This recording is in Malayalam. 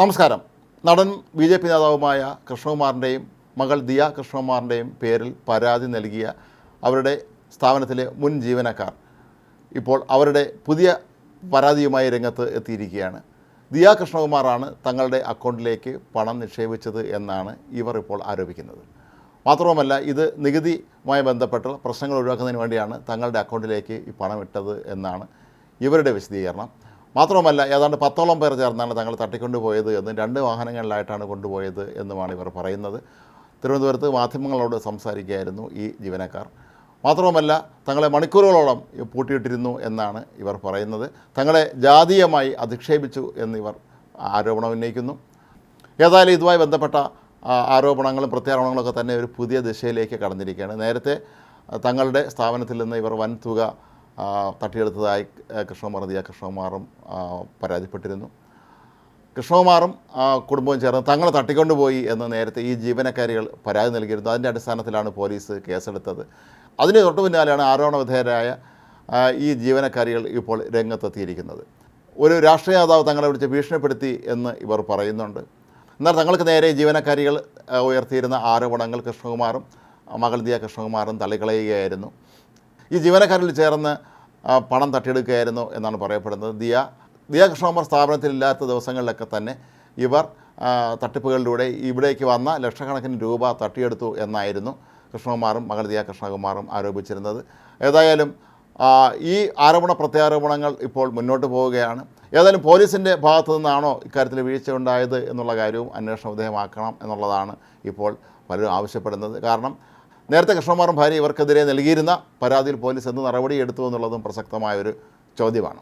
നമസ്കാരം. നടൻ ബി ജെ പി നേതാവുമായ കൃഷ്ണകുമാറിന്റെയും മകൾ ദിയ കൃഷ്ണകുമാറിന്റെയും പേരിൽ പരാതി നൽകിയ അവരുടെ സ്ഥാപനത്തിലെ മുൻ ജീവനക്കാർ ഇപ്പോൾ അവരുടെ പുതിയ പരാതിയുമായി രംഗത്ത് എത്തിയിരിക്കുകയാണ്. ദിയ കൃഷ്ണകുമാറാണ് തങ്ങളുടെ അക്കൗണ്ടിലേക്ക് പണം നിക്ഷേപിച്ചത് എന്നാണ് ഇവർ ഇപ്പോൾ ആരോപിക്കുന്നത്. മാത്രവുമല്ല ഇത് നികുതിയുമായി ബന്ധപ്പെട്ട പ്രശ്നങ്ങൾ ഒഴിവാക്കുന്നതിന് വേണ്ടിയാണ് തങ്ങളുടെ അക്കൗണ്ടിലേക്ക് ഈ പണം ഇട്ടത് എന്നാണ് ഇവരുടെ വിശദീകരണം. മാത്രവുമല്ല ഏതാണ്ട് പത്തോളം പേർ ചേർന്നാണ് തങ്ങൾ തട്ടിക്കൊണ്ടുപോയത് എന്ന് രണ്ട് വാഹനങ്ങളിലായിട്ടാണ് കൊണ്ടുപോയത് എന്നുമാണ് ഇവർ പറയുന്നത്. തിരുവനന്തപുരത്ത് മാധ്യമങ്ങളോട് സംസാരിക്കുകയായിരുന്നു ഈ ജീവനക്കാർ. മാത്രവുമല്ല തങ്ങളെ മണിക്കൂറുകളോളം പൂട്ടിയിട്ടിരുന്നു എന്നാണ് ഇവർ പറയുന്നത്. തങ്ങളെ ജാതീയമായി അധിക്ഷേപിച്ചു എന്നിവർ ആരോപണം ഉന്നയിക്കുന്നു. ഏതായാലും ഇതുമായി ബന്ധപ്പെട്ട ആരോപണങ്ങളും പ്രത്യാരോപണങ്ങളൊക്കെ തന്നെ ഒരു പുതിയ ദിശയിലേക്ക് കടന്നിരിക്കുകയാണ്. നേരത്തെ തങ്ങളുടെ സ്ഥാപനത്തിൽ നിന്ന് ഇവർ വൻ തുക ആ, തട്ടിയെടുത്തതായി കൃഷ്ണകുമാർ ദിയ കൃഷ്ണകുമാറും പരാതിപ്പെട്ടിരുന്നു. കൃഷ്ണകുമാറും കുടുംബവും ചേർന്ന് തങ്ങളെ തട്ടിക്കൊണ്ടുപോയി എന്ന് നേരത്തെ ഈ ജീവനക്കാരികൾ പരാതി നൽകിയിരുന്നു. അതിന്റെ അടിസ്ഥാനത്തിലാണ് പോലീസ് കേസെടുത്തത്. അതിന് തൊട്ടു പിന്നാലെയാണ് ആരോപണ വിധേയരായ ഈ ജീവനക്കാരികൾ ഇപ്പോൾ രംഗത്തെത്തിയിരിക്കുന്നത്. ഒരു രാഷ്ട്രീയ നേതാവ് തങ്ങളെ വിളിച്ച് ഭീഷണിപ്പെടുത്തി എന്ന് ഇവർ പറയുന്നുണ്ട്. എന്നാൽ തങ്ങൾക്ക് നേരെ ജീവനക്കാരികൾ ഉയർത്തിയിരുന്ന ആരോപണങ്ങൾ കൃഷ്ണകുമാറും മകൾ ദിയ കൃഷ്ണകുമാറും തള്ളിക്കളയുകയായിരുന്നു. ഈ ജീവനക്കാരിൽ ചേർന്ന് പണം തട്ടിയെടുക്കുകയായിരുന്നു എന്നാണ് പറയപ്പെടുന്നത്. ദിയ ദിയ കൃഷ്ണകുമാർ സ്ഥാപനത്തിലില്ലാത്ത ദിവസങ്ങളിലൊക്കെ തന്നെ ഇവർ തട്ടിപ്പുകളിലൂടെ ഇവിടേക്ക് വന്ന ലക്ഷക്കണക്കിന് രൂപ തട്ടിയെടുത്തു എന്നായിരുന്നു കൃഷ്ണകുമാറും മകൾ ദിയ കൃഷ്ണകുമാറും ആരോപിച്ചിരുന്നത്. ഏതായാലും ഈ ആരോപണ പ്രത്യാരോപണങ്ങൾ ഇപ്പോൾ മുന്നോട്ട് പോവുകയാണ്. ഏതായാലും പോലീസിന്റെ ഭാഗത്തു നിന്നാണോ ഇക്കാര്യത്തിൽ വീഴ്ച ഉണ്ടായത് എന്നുള്ള കാര്യവും അന്വേഷണം വിധേയമാക്കണം എന്നുള്ളതാണ് ഇപ്പോൾ പലരും ആവശ്യപ്പെടുന്നത്. കാരണം നേരത്തെ കൃഷ്ണകുമാറും ഭാര്യ ഇവർക്കെതിരെ നൽകിയിരുന്ന പരാതിയിൽ പോലീസ് എന്ത് നടപടി എടുത്തു എന്നുള്ളതും പ്രസക്തമായൊരു ചോദ്യമാണ്.